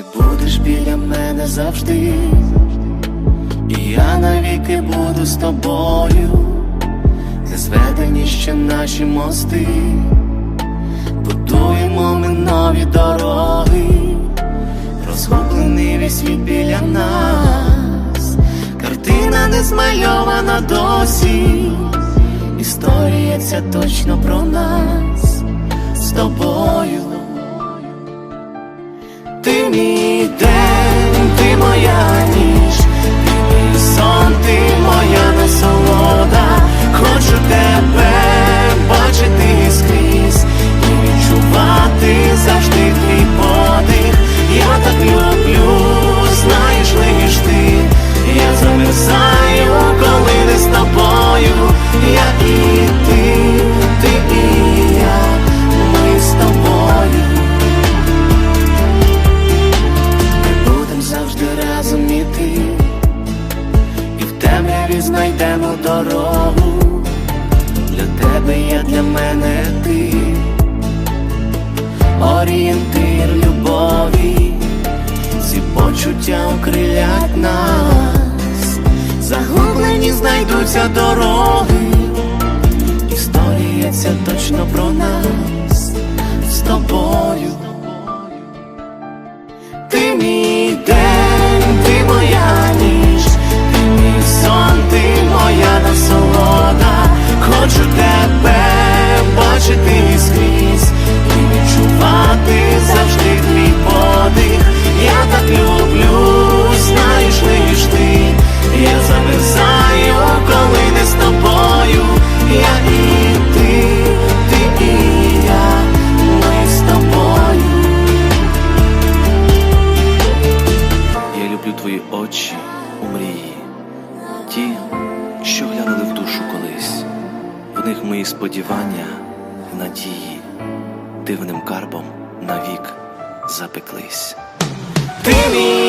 Ти будеш біля мене завжди, і я навіки буду з тобою, не зведені ще наші мости, будуємо ми нові дороги, розгублений весь світ біля нас, картина не змальована досі, історія ця точно про нас. З тобою. Знайдемо дорогу. Для тебе я для мене ти, орієнтир любові, ці почуття окрилять нас, загублені знайдуться дороги, історія ця точно про нас. З тобою. Ти мій ті, що глянули в душу колись, в них мої сподівання, надії, дивним карбом навік запеклись. Ти мій